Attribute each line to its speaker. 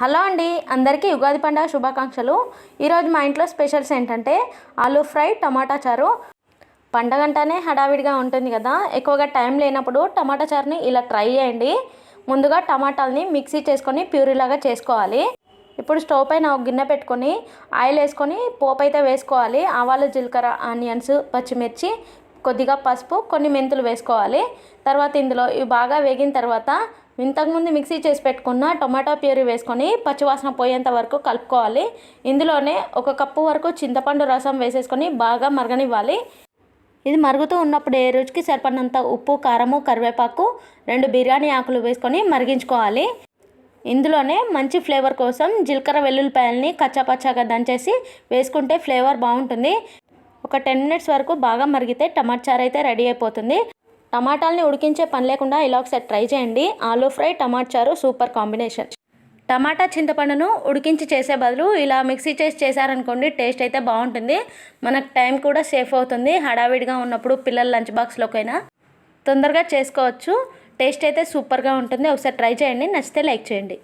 Speaker 1: Hello అండి అందరికీ ఉగాది పండుగ శుభాకాంక్షలు. ఈరోజు మా ఇంట్లో స్పెషల్స్ ఏంటంటే ఆలూ ఫ్రై టమాటా చారు. పండగ అంటేనే హడావిడిగా ఉంటుంది కదా. ఎక్కువగా టైం లేనప్పుడు టమాటా చారుని ఇలా ట్రై చేయండి. ముందుగా టమాటాలని మిక్సీ చేసుకొని ప్యూరీలాగా చేసుకోవాలి. ఇప్పుడు స్టవ్ పైన ఒక గిన్నె పెట్టుకొని ఆయిల్ వేసుకొని పోపు అయితే వేసుకోవాలి. ఆవాలు జీలకర్ర ఆనియన్స్ పచ్చిమిర్చి కొద్దిగా పసుపు కొన్ని మెంతులు వేసుకోవాలి. తర్వాత ఇందులో ఇవి బాగా వేగిన తర్వాత ఇంతకుముందు మిక్సీ చేసి పెట్టుకున్న టొమాటో ప్యూరీ వేసుకొని పచ్చివాసన పోయేంత వరకు కలుపుకోవాలి. ఇందులోనే ఒక కప్పు వరకు చింతపండు రసం వేసేసుకొని బాగా మరగనివ్వాలి. ఇది మరుగుతూ ఉన్నప్పుడు ఏ రుచికి సరిపడినంత ఉప్పు కారము కరివేపాకు రెండు బిర్యానీ ఆకులు వేసుకొని మరిగించుకోవాలి. ఇందులోనే మంచి ఫ్లేవర్ కోసం జీలకర్ర వెల్లుల్లిపాయలని కచ్చాపచ్చాగా దంచేసి వేసుకుంటే ఫ్లేవర్ బాగుంటుంది. ఒక టెన్ మినిట్స్ వరకు బాగా మరిగితే టమాటా చారు అయితే రెడీ అయిపోతుంది. టమాటాలని ఉడికించే పని లేకుండా ఇలా ఒకసారి ట్రై చేయండి. ఆలూ ఫ్రై టమాటా చారు సూపర్ కాంబినేషన్. టమాటా చింతపండును ఉడికించి చేసే బదులు ఇలా మిక్సీ చేసి చేశారనుకోండి టేస్ట్ అయితే బాగుంటుంది. మనకు టైం కూడా సేఫ్ అవుతుంది. హడావిడిగా ఉన్నప్పుడు పిల్లల లంచ్ బాక్స్లోకైనా తొందరగా చేసుకోవచ్చు. టేస్ట్ అయితే సూపర్గా ఉంటుంది. ఒకసారి ట్రై చేయండి. నచ్చితే లైక్ చేయండి.